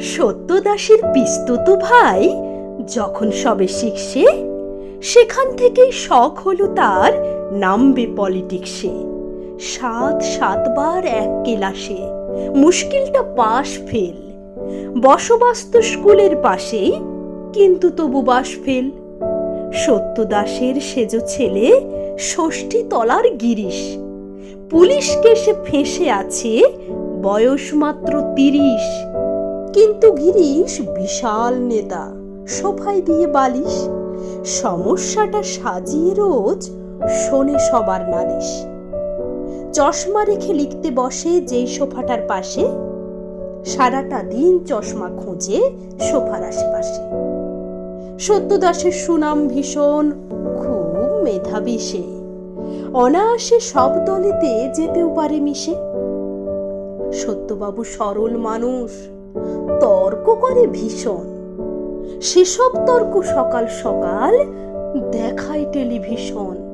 সত্যদাসের পিস্তত ভাই যখন সবে শিখছে, সেখান থেকেই শখ হলো তার নামবে পলিটিক্সে। সাত সাতবার এক কেলাসে মুশকিলটা পাশ ফেল। বসবাস তো স্কুলের পাশেই, কিন্তু তবু বাস ফেল। সত্যদাসের সেজ ছেলে ষষ্ঠী তলার গিরিশ। পুলিশ কেসে ফেঁসে আছে বয়স মাত্র তিরিশ। কিন্তু গিরিশ বিশাল নেতা, সোফায় দিয়ে বালিশ, সমস্যাটা সাজিয়ে রোজ শোনে সবার নালিশ। চশমা রেখে লিখতে বসে যেই সোফাটার পাশে, সারাটা দিন চশমা খোঁজে সোফার আশেপাশে। সত্যদাসের সুনাম ভীষণ, খুব মেধাবী সে। অনায়াসে সব দলেতে যেতেও পারে মিশে। সত্যবাবু সরল মানুষ। তর্ক করে ভীষণ। সেসব তর্ক সকাল সকাল দেখায় টেলিভিশন।